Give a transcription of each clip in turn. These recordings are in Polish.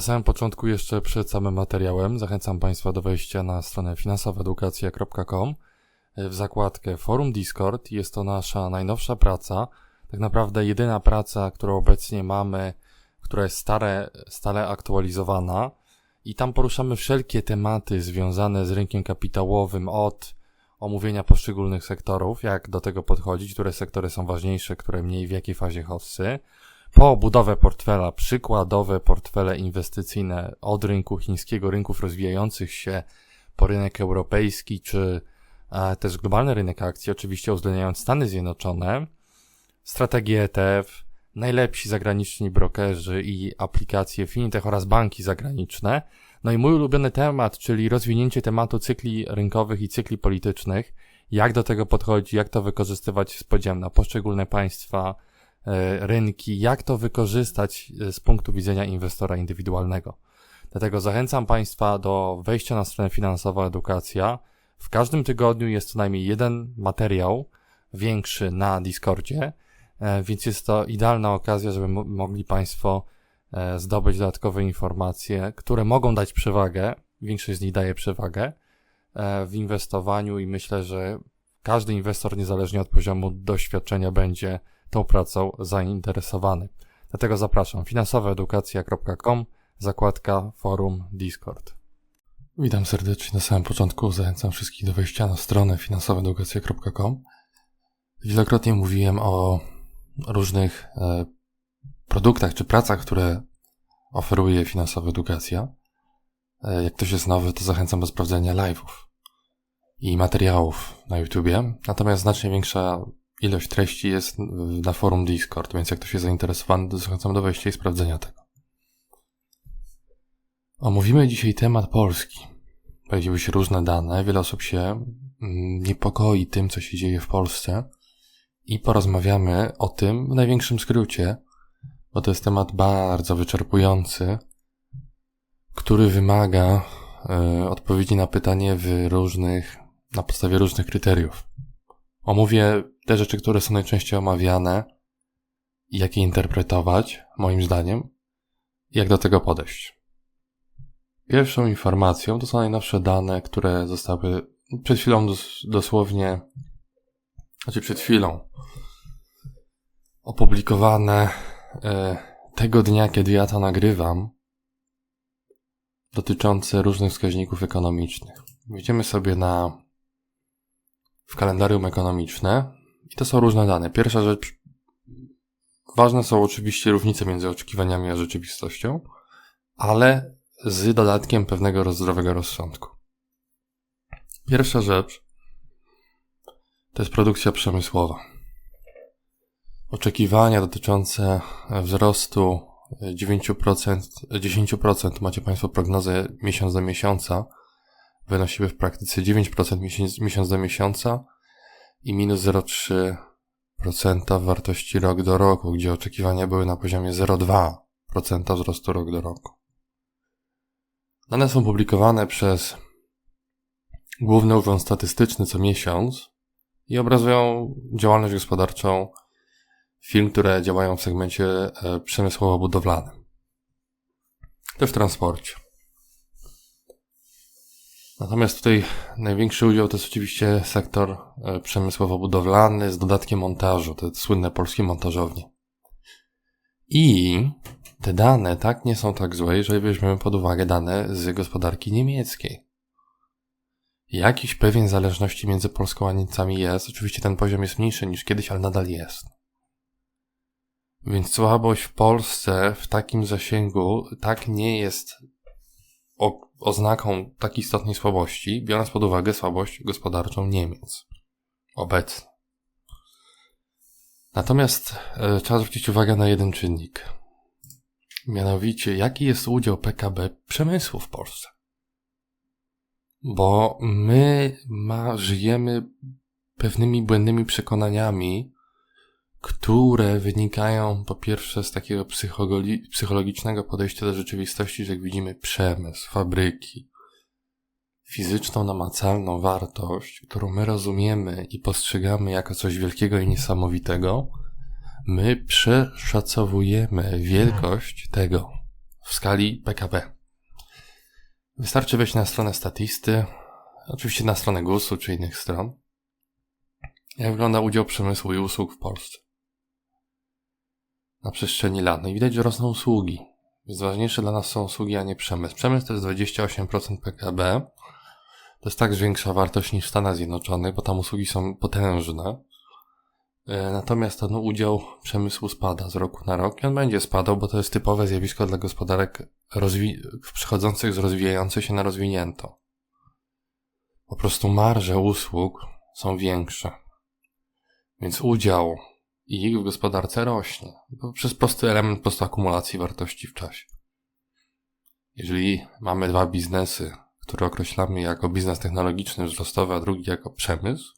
Na samym początku, jeszcze przed samym materiałem, zachęcam Państwa do wejścia na stronę finansowaedukacja.com w zakładkę Forum Discord. Jest to nasza najnowsza praca, tak naprawdę jedyna praca, którą obecnie mamy, która jest stare, stale aktualizowana i tam poruszamy wszelkie tematy związane z rynkiem kapitałowym od omówienia poszczególnych sektorów, jak do tego podchodzić, które sektory są ważniejsze, które mniej, w jakiej fazie hossy, po budowę portfela, przykładowe portfele inwestycyjne od rynku chińskiego, rynków rozwijających się, po rynek europejski, czy e, też globalny rynek akcji, oczywiście uwzględniając Stany Zjednoczone, strategie ETF, najlepsi zagraniczni brokerzy i aplikacje fintech oraz banki zagraniczne. No i mój ulubiony temat, czyli rozwinięcie tematu cykli rynkowych i cykli politycznych. Jak do tego podchodzi, jak to wykorzystywać z podziałem na poszczególne państwa, rynki, jak to wykorzystać e, z punktu widzenia inwestora indywidualnego. Dlatego zachęcam Państwa do wejścia na stronę Finansowa Edukacja. W każdym tygodniu jest co najmniej jeden materiał większy na Discordzie, E, więc jest to idealna okazja, żeby mogli Państwo e, zdobyć dodatkowe informacje, które mogą dać przewagę, większość z nich daje przewagę e, w inwestowaniu i myślę, że każdy inwestor, niezależnie od poziomu doświadczenia, będzie tą pracą zainteresowany. Dlatego zapraszam finansowaedukacja.com, zakładka forum Discord. Witam serdecznie na samym początku. Zachęcam wszystkich do wejścia na stronę finansowaedukacja.com. Wielokrotnie mówiłem o różnych e, produktach czy pracach, które oferuje finansowa edukacja. E, jak ktoś jest nowy, to zachęcam do sprawdzenia live'ów i materiałów na YouTubie. Natomiast znacznie większa ilość treści jest na forum Discord, więc jak ktoś jest zainteresowany, to zachęcam do wejścia i sprawdzenia tego. Omówimy dzisiaj temat Polski. Pojawiły się różne dane, wiele osób się mm, niepokoi tym, co się dzieje w Polsce i porozmawiamy o tym w największym skrócie, bo to jest temat bardzo wyczerpujący, który wymaga y, odpowiedzi na pytanie w różnych, na podstawie różnych kryteriów. Omówię te rzeczy, które są najczęściej omawiane i jak je interpretować, moim zdaniem, jak do tego podejść. Pierwszą informacją to są najnowsze dane, które zostały przed chwilą dos dosłownie, znaczy przed chwilą, opublikowane e, tego dnia, kiedy ja to nagrywam, dotyczące różnych wskaźników ekonomicznych. Wejdziemy sobie na w kalendarium ekonomiczne i to są różne dane. Pierwsza rzecz, ważne są oczywiście różnice między oczekiwaniami a rzeczywistością, ale z dodatkiem pewnego zdrowego rozsądku. Pierwsza rzecz to jest produkcja przemysłowa. Oczekiwania dotyczące wzrostu 9%, 10% macie Państwo prognozę miesiąc do miesiąca. Wynosiły w praktyce 9% miesiąc, miesiąc do miesiąca i minus 0,3% w wartości rok do roku, gdzie oczekiwania były na poziomie 0,2% wzrostu rok do roku. Dane są publikowane przez Główny Urząd Statystyczny co miesiąc i obrazują działalność gospodarczą firm, które działają w segmencie e, przemysłowo-budowlanym. Też w transporcie. Natomiast tutaj największy udział to jest oczywiście sektor e, przemysłowo-budowlany z dodatkiem montażu, te słynne polskie montażownie. I te dane tak nie są tak złe, jeżeli weźmiemy pod uwagę dane z gospodarki niemieckiej. Jakiś pewien zależności między Polską a Niemcami jest. Oczywiście ten poziom jest mniejszy niż kiedyś, ale nadal jest. Więc słabość w Polsce w takim zasięgu tak nie jest oznaką tak istotnej słabości, biorąc pod uwagę słabość gospodarczą Niemiec. Obecnie. Natomiast e, trzeba zwrócić uwagę na jeden czynnik. Mianowicie, jaki jest udział PKB przemysłu w Polsce? Bo my ma, żyjemy pewnymi błędnymi przekonaniami, które wynikają po pierwsze z takiego psychologicznego podejścia do rzeczywistości, że jak widzimy przemysł, fabryki, fizyczną, namacalną wartość, którą my rozumiemy i postrzegamy jako coś wielkiego i niesamowitego, my przeszacowujemy wielkość tego w skali PKB. Wystarczy wejść na stronę statysty, oczywiście na stronę GUS-u czy innych stron. Jak wygląda udział przemysłu i usług w Polsce? Na przestrzeni lat. No i widać, że rosną usługi. Więc ważniejsze dla nas są usługi, a nie przemysł. Przemysł to jest 28% PKB. To jest tak większa wartość niż w Stanach Zjednoczonych, bo tam usługi są potężne. E, natomiast ten udział przemysłu spada z roku na rok i on będzie spadał, bo to jest typowe zjawisko dla gospodarek rozwi- przychodzących z rozwijającej się na rozwiniętą. Po prostu marże usług są większe. Więc udział ich w gospodarce rośnie. Przez prosty element po prostu akumulacji wartości w czasie. Jeżeli mamy dwa biznesy, które określamy jako biznes technologiczny wzrostowy, a drugi jako przemysł,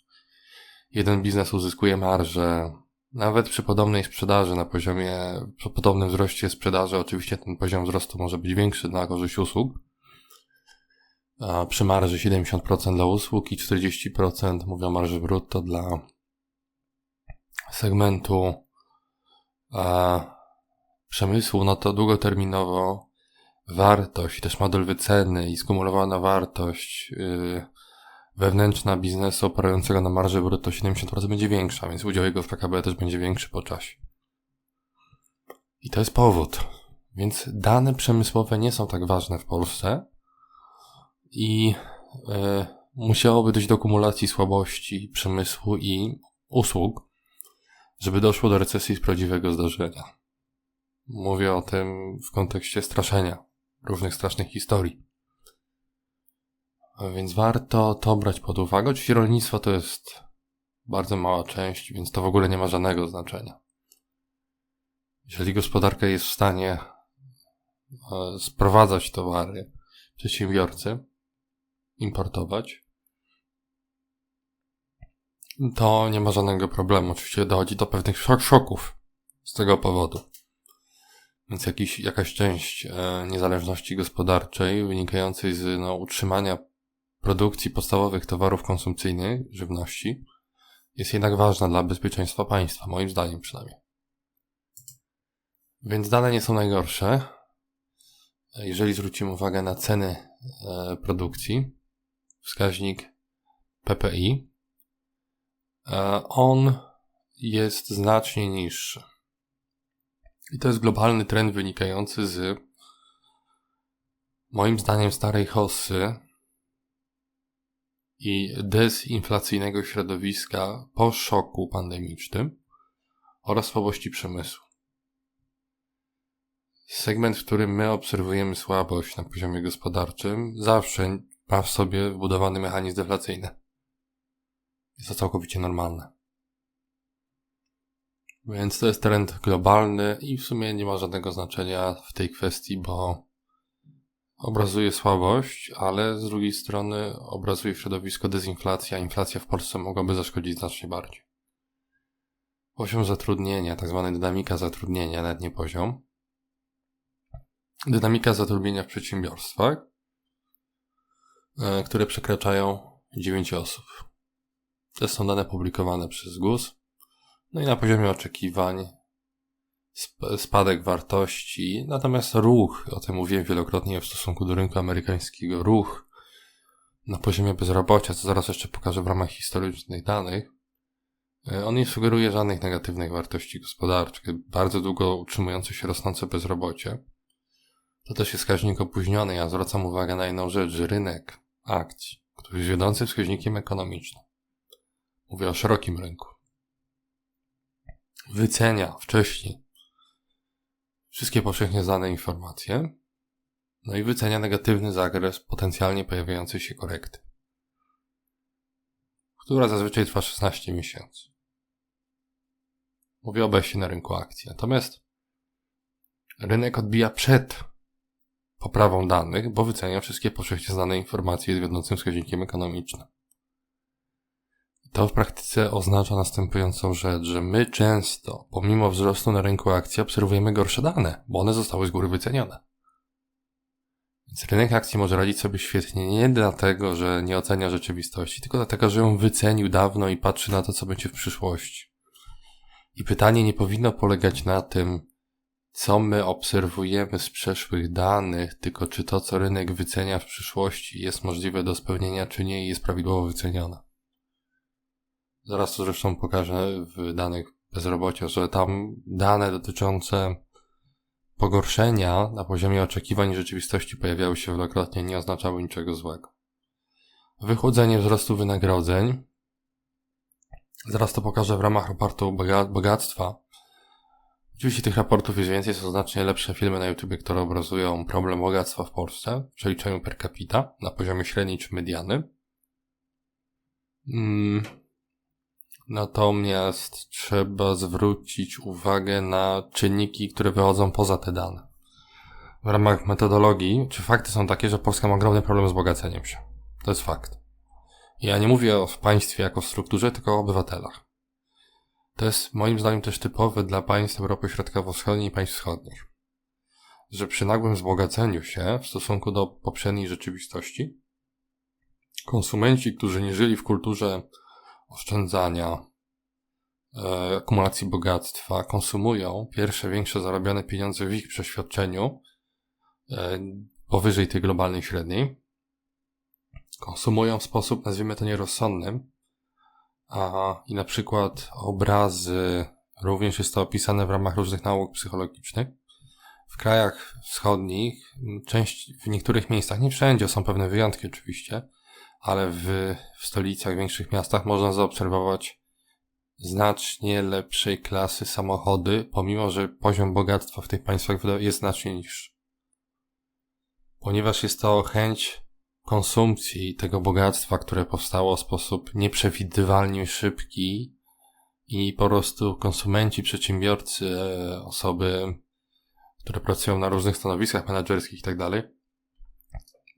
jeden biznes uzyskuje marżę nawet przy podobnej sprzedaży na poziomie, przy podobnym wzroście sprzedaży, oczywiście ten poziom wzrostu może być większy na korzyść usług. Przy marży 70% dla usług i 40% mówią marży brutto dla segmentu a, przemysłu, no to długoterminowo wartość, też model wyceny i skumulowana wartość yy, wewnętrzna biznesu operującego na marży brutto 70% będzie większa, więc udział jego w PKB też będzie większy po czasie. I to jest powód. Więc dane przemysłowe nie są tak ważne w Polsce i yy, musiałoby dojść do kumulacji słabości przemysłu i usług, żeby doszło do recesji z prawdziwego zdarzenia. Mówię o tym w kontekście straszenia, różnych strasznych historii. Więc warto to brać pod uwagę. Oczywiście rolnictwo to jest bardzo mała część, więc to w ogóle nie ma żadnego znaczenia. Jeżeli gospodarka jest w stanie e, sprowadzać towary, przedsiębiorcy, importować, to nie ma żadnego problemu. Oczywiście dochodzi do pewnych szok szoków z tego powodu. Więc jakiś, jakaś część e, niezależności gospodarczej wynikającej z no, utrzymania produkcji podstawowych towarów konsumpcyjnych, żywności, jest jednak ważna dla bezpieczeństwa państwa, moim zdaniem przynajmniej. Więc dane nie są najgorsze. Jeżeli zwrócimy uwagę na ceny e, produkcji, wskaźnik PPI, on jest znacznie niższy. I to jest globalny trend wynikający z moim zdaniem starej hossy, i dezinflacyjnego środowiska po szoku pandemicznym oraz słabości przemysłu. Segment, w którym my obserwujemy słabość na poziomie gospodarczym, zawsze ma w sobie wbudowany mechanizm deflacyjny. Jest to całkowicie normalne. Więc to jest trend globalny i w sumie nie ma żadnego znaczenia w tej kwestii, bo obrazuje słabość, ale z drugiej strony obrazuje środowisko dezinflacja. Inflacja w Polsce mogłaby zaszkodzić znacznie bardziej. Poziom zatrudnienia, tak zwana dynamika zatrudnienia, nawet nie poziom. Dynamika zatrudnienia w przedsiębiorstwach, e, które przekraczają 9 osób. To są dane publikowane przez GUS. No i na poziomie oczekiwań spadek wartości, natomiast ruch, o tym mówiłem wielokrotnie w stosunku do rynku amerykańskiego, ruch na poziomie bezrobocia, co zaraz jeszcze pokażę w ramach historycznych danych, e, on nie sugeruje żadnych negatywnych wartości gospodarczych, bardzo długo utrzymujące się rosnące bezrobocie. To też jest wskaźnik opóźniony. Ja zwracam uwagę na jedną rzecz, rynek akcji, który jest wiodącym wskaźnikiem ekonomicznym, mówię o szerokim rynku, wycenia wcześniej wszystkie powszechnie znane informacje, no i wycenia negatywny zakres potencjalnie pojawiającej się korekty, która zazwyczaj trwa 16 miesięcy. Mówię obecnie na rynku akcji. Natomiast rynek odbija przed poprawą danych, bo wycenia wszystkie powszechnie znane informacje z wiodącym wskaźnikiem ekonomicznym. To w praktyce oznacza następującą rzecz, że my często, pomimo wzrostu na rynku akcji, obserwujemy gorsze dane, bo one zostały z góry wycenione. Więc rynek akcji może radzić sobie świetnie nie dlatego, że nie ocenia rzeczywistości, tylko dlatego, że ją wycenił dawno i patrzy na to, co będzie w przyszłości. I pytanie nie powinno polegać na tym, co my obserwujemy z przeszłych danych, tylko czy to, co rynek wycenia w przyszłości jest możliwe do spełnienia, czy nie i jest prawidłowo wycenione. Zaraz to zresztą pokażę w danych bezrobocia, że tam dane dotyczące pogorszenia na poziomie oczekiwań rzeczywistości pojawiały się wielokrotnie, nie oznaczały niczego złego. Wychłodzenie wzrostu wynagrodzeń. Zaraz to pokażę w ramach raportu bogactwa. Oczywiście tych raportów jest więcej, są znacznie lepsze filmy na YouTube, które obrazują problem bogactwa w Polsce w przeliczeniu per capita na poziomie średniej czy mediany. Mm. Natomiast trzeba zwrócić uwagę na czynniki, które wychodzą poza te dane. W ramach metodologii, czy fakty są takie, że Polska ma ogromny problem z bogaceniem się. To jest fakt. Ja nie mówię o państwie jako strukturze, tylko o obywatelach. To jest moim zdaniem też typowe dla państw Europy Środkowo-Wschodniej i państw wschodnich. Że przy nagłym wzbogaceniu się w stosunku do poprzedniej rzeczywistości, konsumenci, którzy nie żyli w kulturze oszczędzania, e, akumulacji bogactwa, konsumują pierwsze większe zarobione pieniądze w ich przeświadczeniu e, powyżej tej globalnej średniej, konsumują w sposób, nazwijmy to nierozsądny, a, i na przykład obrazy, również jest to opisane w ramach różnych nauk psychologicznych. W krajach wschodnich, część, w niektórych miejscach, nie wszędzie, są pewne wyjątki oczywiście, ale w, w stolicach, większych miastach można zaobserwować znacznie lepszej klasy samochody, pomimo że poziom bogactwa w tych państwach jest znacznie niższy. Ponieważ jest to chęć konsumpcji tego bogactwa, które powstało w sposób nieprzewidywalnie szybki i po prostu konsumenci, przedsiębiorcy, e, osoby, które pracują na różnych stanowiskach menedżerskich i tak dalej,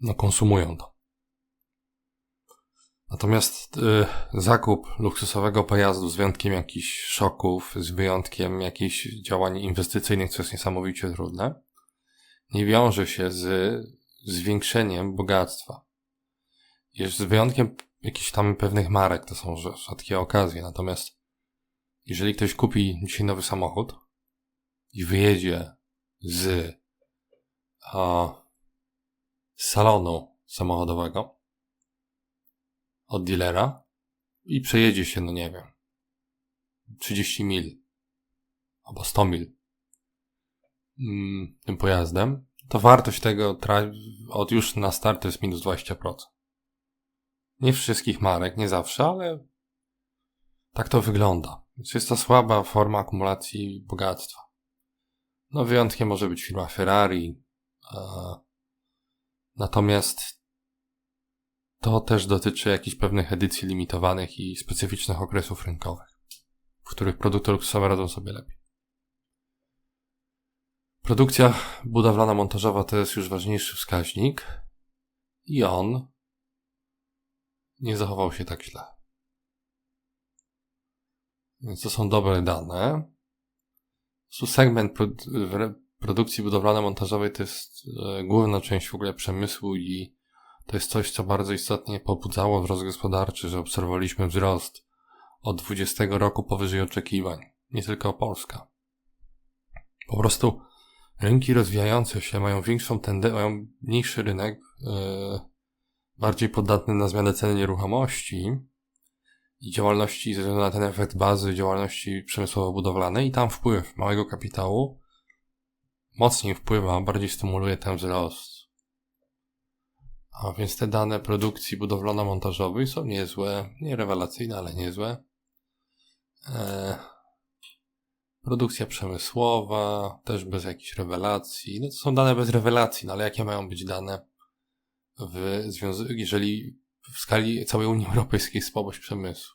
no konsumują to. Natomiast y, zakup luksusowego pojazdu z wyjątkiem jakichś szoków, z wyjątkiem jakichś działań inwestycyjnych, co jest niesamowicie trudne, nie wiąże się z zwiększeniem bogactwa. Jest z wyjątkiem jakichś tam pewnych marek, to są rzadkie okazje. Natomiast jeżeli ktoś kupi dzisiaj nowy samochód i wyjedzie z a, salonu samochodowego od dealera i przejedzie się, no nie wiem, 30 mil albo 100 mil mm, tym pojazdem, to wartość tego od już na start jest minus 20%. Nie wszystkich marek, nie zawsze, ale tak to wygląda. Więc jest to słaba forma akumulacji bogactwa. No wyjątkiem może być firma Ferrari. Natomiast to też dotyczy jakichś pewnych edycji limitowanych i specyficznych okresów rynkowych, w których produkty luksusowe radzą sobie lepiej. Produkcja budowlana montażowa to jest już ważniejszy wskaźnik i on nie zachował się tak źle. Więc to są dobre dane. Segment produkcji budowlano-montażowej to jest e, główna część w ogóle przemysłu i to jest coś, co bardzo istotnie pobudzało wzrost gospodarczy, że obserwowaliśmy wzrost od 20 roku powyżej oczekiwań. Nie tylko Polska. Po prostu rynki rozwijające się mają większą tendencję, mają mniejszy rynek, yy, bardziej podatny na zmianę ceny nieruchomości i działalności ze względu na ten efekt bazy działalności przemysłowo-budowlanej i tam wpływ małego kapitału mocniej wpływa, bardziej stymuluje ten wzrost. A więc te dane produkcji budowlano-montażowej są niezłe, nie rewelacyjne, ale niezłe. Eee, produkcja przemysłowa, też bez jakichś rewelacji. No to są dane bez rewelacji, no ale jakie mają być dane w związku, jeżeli w skali całej Unii Europejskiej słabość przemysłu.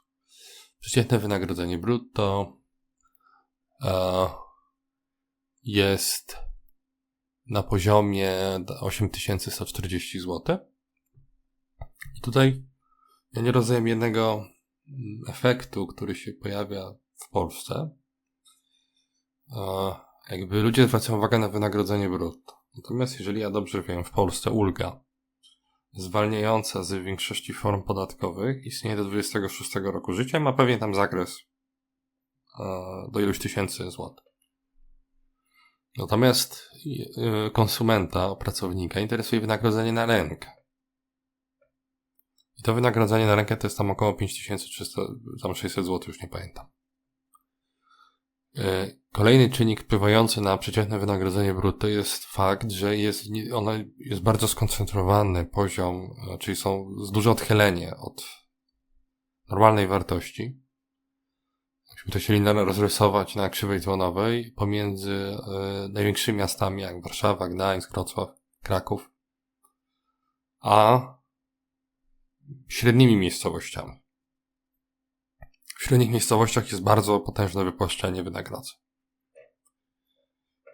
Przeciętne wynagrodzenie brutto e, jest na poziomie 8140 zł. I tutaj ja nie rozumiem jednego efektu, który się pojawia w Polsce. E, jakby ludzie zwracają uwagę na wynagrodzenie brutto. Natomiast jeżeli ja dobrze wiem, w Polsce ulga zwalniająca z większości form podatkowych istnieje do 26 roku życia ma pewnie tam zakres e, do iluś tysięcy złotych. Natomiast y, konsumenta, pracownika interesuje wynagrodzenie na rękę. I to wynagrodzenie na rękę to jest tam około 5300, tam 600 zł, już nie pamiętam. Y, kolejny czynnik wpływający na przeciętne wynagrodzenie brutto jest fakt, że jest, ono jest bardzo skoncentrowany poziom, y, czyli są duże odchylenie od normalnej wartości Jakbyśmy to chcieli rozrysować na krzywej dzwonowej pomiędzy y, największymi miastami jak Warszawa, Gdańsk, Wrocław, Kraków, a średnimi miejscowościami. W średnich miejscowościach jest bardzo potężne wypłaszczenie wynagrodzeń.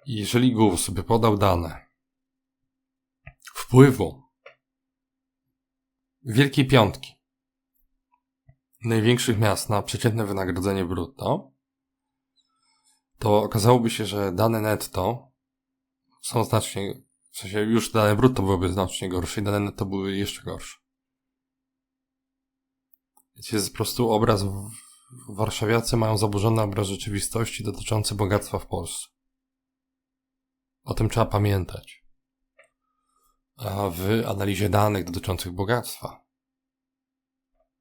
I jeżeli GUS by podał dane wpływu Wielkiej Piątki największych miast na przeciętne wynagrodzenie brutto, to okazałoby się, że dane netto są znacznie, w sensie już dane brutto byłyby znacznie gorsze i dane netto były jeszcze gorsze. Wiecie, jest po prostu obraz, warszawiacy mają zaburzony obraz rzeczywistości dotyczący bogactwa w Polsce. O tym trzeba pamiętać. A w analizie danych dotyczących bogactwa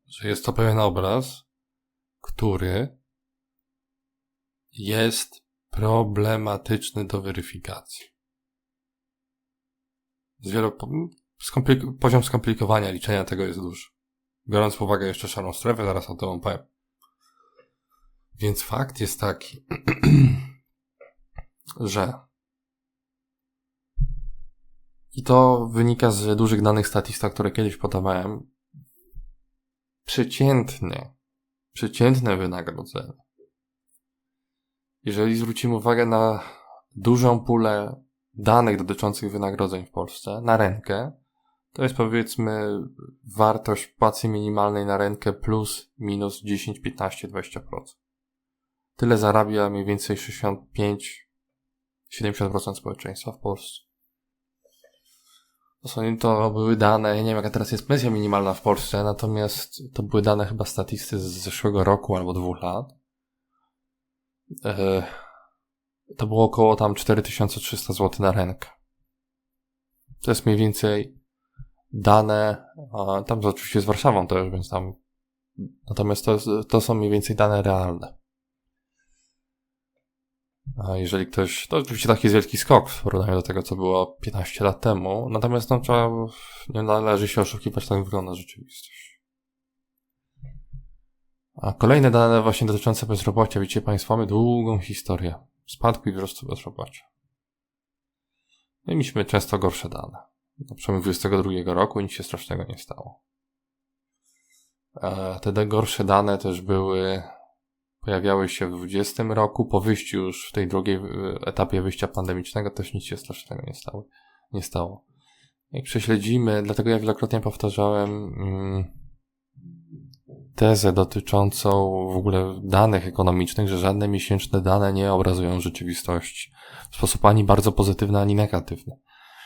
że jest to pewien obraz, który jest problematyczny do weryfikacji. Z wielu, poziom skomplikowania liczenia tego jest duży. Biorąc pod uwagę jeszcze szarą strefę, zaraz o tym opowiem. Więc fakt jest taki, że i to wynika z dużych danych statystycznych, które kiedyś podawałem, przeciętnie, przeciętne wynagrodzenie. Jeżeli zwrócimy uwagę na dużą pulę danych dotyczących wynagrodzeń w Polsce na rękę, to jest powiedzmy wartość płacy minimalnej na rękę plus minus 10, 15, 20%. Tyle zarabia mniej więcej 65, 70% społeczeństwa w Polsce. To, są, to były dane, ja nie wiem jaka teraz jest pensja minimalna w Polsce, natomiast to były dane chyba statystyki z zeszłego roku albo dwóch lat. E, to było około tam 4300 zł na rękę. To jest mniej więcej dane, tam oczywiście z Warszawą też, więc tam, natomiast to, to są mniej więcej dane realne. A jeżeli ktoś, to oczywiście taki jest wielki skok w porównaniu do tego, co było 15 lat temu, natomiast no, trzeba, nie należy się oszukiwać, tak wygląda rzeczywistość. A kolejne dane właśnie dotyczące bezrobocia, widzicie Państwo, mamy długą historię spadku i wzrostu bezrobocia. No i mieliśmy często gorsze dane. Na przykład 22 roku nic się strasznego nie stało. E, te gorsze dane też były pojawiały się w 2020 roku. Po wyjściu już w tej drugiej etapie wyjścia pandemicznego też nic się strasznego nie stało. Nie stało. Jak prześledzimy, dlatego ja wielokrotnie powtarzałem mm, tezę dotyczącą w ogóle danych ekonomicznych, że żadne miesięczne dane nie obrazują rzeczywistości w sposób ani bardzo pozytywny, ani negatywny.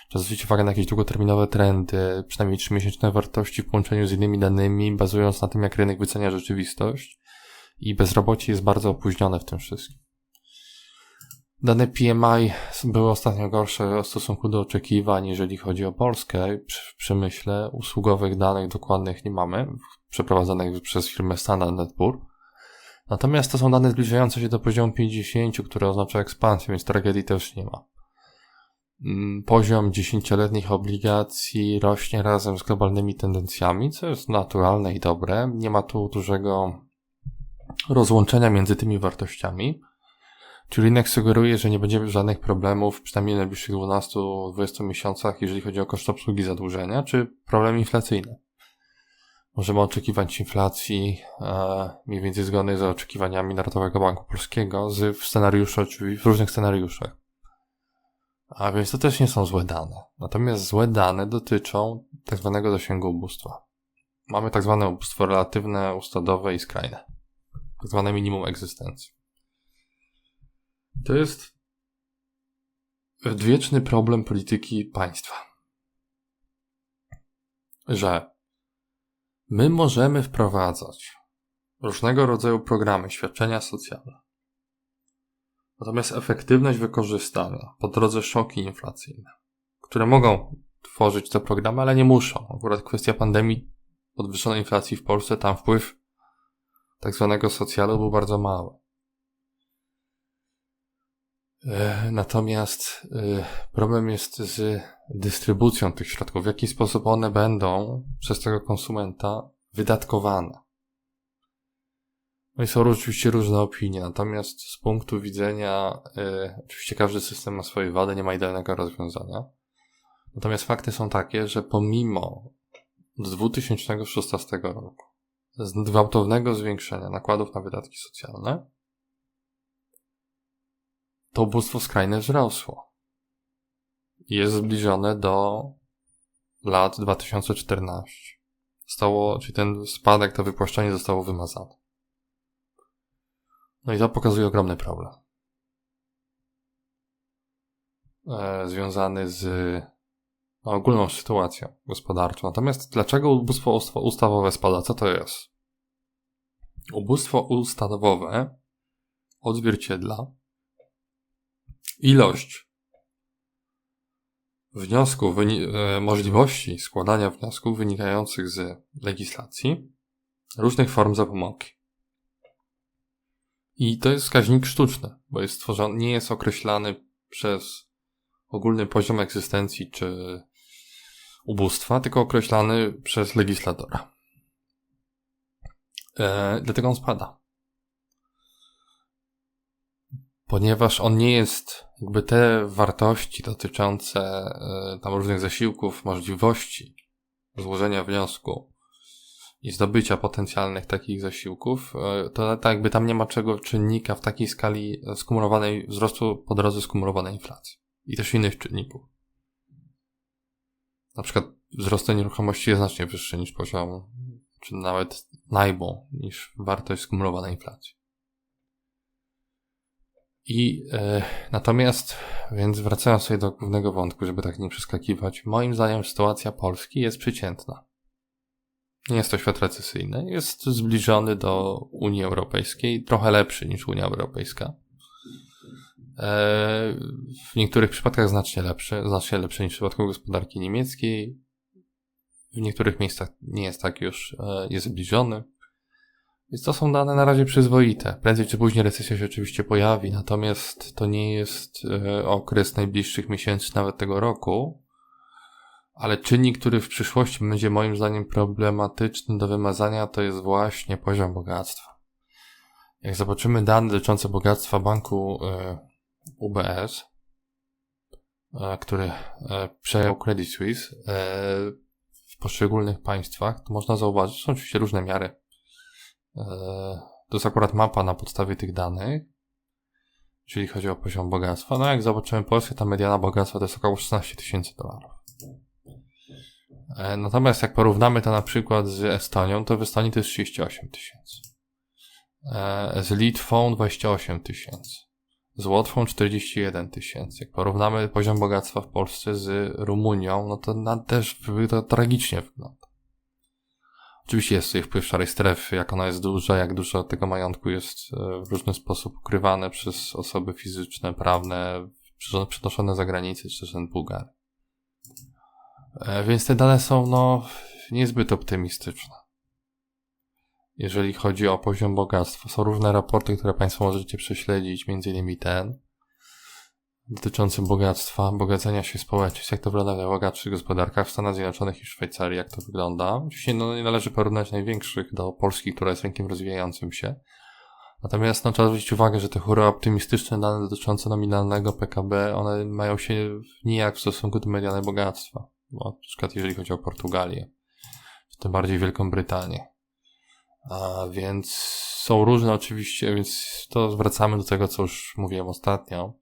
Trzeba zwrócić uwagę na jakieś długoterminowe trendy, przynajmniej trzymiesięczne wartości w połączeniu z innymi danymi, bazując na tym, jak rynek wycenia rzeczywistość i bezrobocie jest bardzo opóźnione w tym wszystkim. Dane PMI były ostatnio gorsze w stosunku do oczekiwań, jeżeli chodzi o Polskę. W przemyśle usługowych danych dokładnych nie mamy, przeprowadzonych przez firmę Standard Poor. Natomiast to są dane zbliżające się do poziomu 50, które oznacza ekspansję, więc tragedii też nie ma. Mm, poziom dziesięcioletnich obligacji rośnie razem z globalnymi tendencjami, co jest naturalne i dobre. Nie ma tu dużego rozłączenia między tymi wartościami. Czyli rynek sugeruje, że nie będzie żadnych problemów, przynajmniej w najbliższych 12-20 miesiącach, jeżeli chodzi o koszt obsługi zadłużenia, czy problem inflacyjny. Możemy oczekiwać inflacji e, mniej więcej zgodnej z oczekiwaniami Narodowego Banku Polskiego z, w scenariuszu, w różnych scenariuszach. A więc to też nie są złe dane. Natomiast złe dane dotyczą tak zwanego zasięgu ubóstwa. Mamy tak zwane ubóstwo relatywne, ustadowe i skrajne tak zwane minimum egzystencji. To jest odwieczny problem polityki państwa. Że my możemy wprowadzać różnego rodzaju programy, świadczenia socjalne, Natomiast efektywność wykorzystania po drodze szoki inflacyjne, które mogą tworzyć te programy, ale nie muszą. Akurat kwestia pandemii, podwyższonej inflacji w Polsce, tam wpływ tak zwanego socjalu był bardzo mały. E, natomiast e, problem jest z dystrybucją tych środków, w jaki sposób one będą przez tego konsumenta wydatkowane. No i są oczywiście różne opinie, natomiast z punktu widzenia, y, oczywiście każdy system ma swoje wady, nie ma idealnego rozwiązania. Natomiast fakty są takie, że pomimo 2016 roku z gwałtownego zwiększenia nakładów na wydatki socjalne, to ubóstwo skrajne wzrosło. Jest zbliżone do lat 2014. Zostało, czyli ten spadek, to wypłaszczenie zostało wymazane. No i to pokazuje ogromny problem. E, związany z no, ogólną sytuacją gospodarczą. Natomiast dlaczego ubóstwo ustawowe spada? Co to jest? Ubóstwo ustawowe odzwierciedla ilość wniosków, e, możliwości składania wniosków wynikających z legislacji różnych form zapomogi. I to jest wskaźnik sztuczny, bo jest stworzony, nie jest określany przez ogólny poziom egzystencji czy ubóstwa, tylko określany przez legislatora. E, dlatego on spada. Ponieważ on nie jest, jakby te wartości dotyczące e, tam różnych zasiłków, możliwości złożenia wniosku, i zdobycia potencjalnych takich zasiłków, e, to tak jakby tam nie ma czego czynnika w takiej skali skumulowanej wzrostu po drodze skumulowanej inflacji. I też innych czynników. Na przykład wzrost nieruchomości jest znacznie wyższy niż poziom, czy nawet najbu, niż wartość skumulowanej inflacji. I e, natomiast, więc wracając sobie do głównego wątku, żeby tak nie przeskakiwać, moim zdaniem sytuacja Polski jest przeciętna. Nie jest to świat recesyjny. Jest zbliżony do Unii Europejskiej, trochę lepszy niż Unia Europejska. E, w niektórych przypadkach znacznie lepszy, znacznie lepszy niż w przypadku gospodarki niemieckiej. W niektórych miejscach nie jest tak już, e, jest zbliżony. Więc to są dane na razie przyzwoite. Prędzej czy później recesja się oczywiście pojawi, natomiast to nie jest e, okres najbliższych miesięcy, nawet tego roku. Ale czynnik, który w przyszłości będzie moim zdaniem problematyczny do wymazania, to jest właśnie poziom bogactwa. Jak zobaczymy dane dotyczące bogactwa banku e, UBS, e, który e, przejął Credit Suisse w poszczególnych państwach, to można zauważyć, są oczywiście różne miary. To jest akurat mapa na podstawie tych danych, jeżeli chodzi o poziom bogactwa. No jak zobaczymy Polskę, ta mediana bogactwa to jest około 16 tysięcy dolarów. E, natomiast jak porównamy to na przykład z Estonią, to w Estonii to jest 38 tysięcy. E, z Litwą 28 tysięcy. Z Łotwą 41 tysięcy. Jak porównamy poziom bogactwa w Polsce z Rumunią, no to na też to tragicznie wygląda. Oczywiście jest tutaj wpływ szarej strefy, jak ona jest duża, jak dużo tego majątku jest e, w różny sposób ukrywane przez osoby fizyczne, prawne, przenoszone za granicę, czy też ten Bułgary. E, więc te dane są no niezbyt optymistyczne. Jeżeli chodzi o poziom bogactwa, są różne raporty, które Państwo możecie prześledzić, między innymi ten, dotyczący bogactwa, bogacenia się społeczeństw, jak to wygląda w najbogatszych gospodarkach w Stanach Zjednoczonych i Szwajcarii, jak to wygląda. Oczywiście no, nie należy porównać największych do Polski, która jest rynkiem rozwijającym się. Natomiast no, trzeba zwrócić uwagę, że te chóry optymistyczne dane dotyczące nominalnego PKB, one mają się nijak w stosunku do mediany bogactwa na przykład jeżeli chodzi o Portugalię, czy tym bardziej Wielką Brytanię. A więc są różne oczywiście, więc to zwracamy do tego, co już mówiłem ostatnio,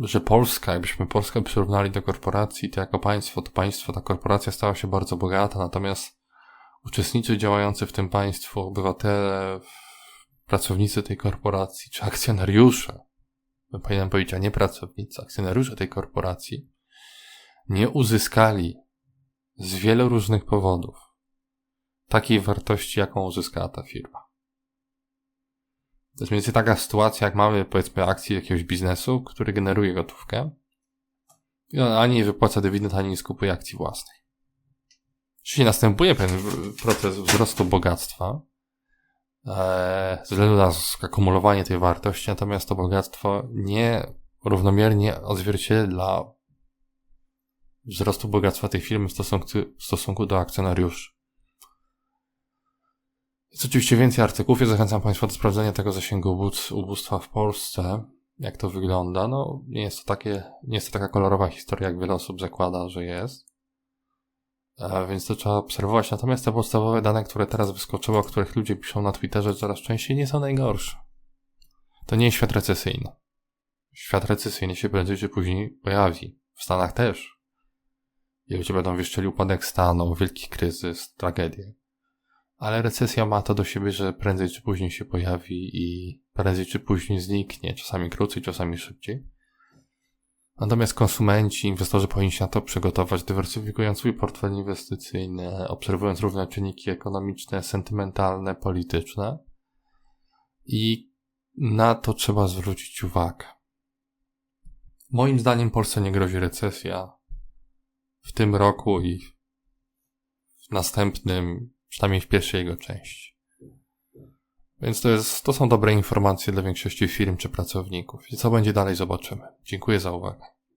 że Polska, jakbyśmy Polskę przyrównali do korporacji, to jako państwo, to państwo, ta korporacja stała się bardzo bogata, natomiast uczestnicy działający w tym państwu, obywatele, pracownicy tej korporacji, czy akcjonariusze, powinienem powiedzieć, a nie pracownicy, akcjonariusze tej korporacji, nie uzyskali z wielu różnych powodów takiej wartości, jaką uzyskała ta firma. To jest mniej więcej taka sytuacja, jak mamy powiedzmy akcję jakiegoś biznesu, który generuje gotówkę. I on ani nie wypłaca dywidend, ani nie skupuje akcji własnej. Czyli następuje pewien proces wzrostu bogactwa, e, ze względu na skumulowanie tej wartości, natomiast to bogactwo nie równomiernie odzwierciedla wzrostu bogactwa tej firmy w stosunku, w stosunku do akcjonariuszy. Jest oczywiście więcej artykułów. Ja zachęcam Państwa do sprawdzenia tego zasięgu ubóstwa w Polsce. Jak to wygląda? No, nie jest to takie, nie jest to taka kolorowa historia, jak wiele osób zakłada, że jest. A więc to trzeba obserwować. Natomiast te podstawowe dane, które teraz wyskoczyły, o których ludzie piszą na Twitterze coraz częściej, nie są najgorsze. To nie jest świat recesyjny. Świat recesyjny się prędzej czy później pojawi. W Stanach też. I ludzie będą wieszczeli upadek stanu, wielki kryzys, tragedię. Ale recesja ma to do siebie, że prędzej czy później się pojawi i prędzej czy później zniknie, czasami krócej, czasami szybciej. Natomiast konsumenci, inwestorzy powinni się na to przygotować, dywersyfikując swój portfel inwestycyjny, obserwując różne czynniki ekonomiczne, sentymentalne, polityczne. I na to trzeba zwrócić uwagę. Moim zdaniem Polsce nie grozi recesja w tym roku i w następnym, przynajmniej w pierwszej jego części. Więc to, jest, to są dobre informacje dla większości firm czy pracowników. I co będzie dalej, zobaczymy. Dziękuję za uwagę.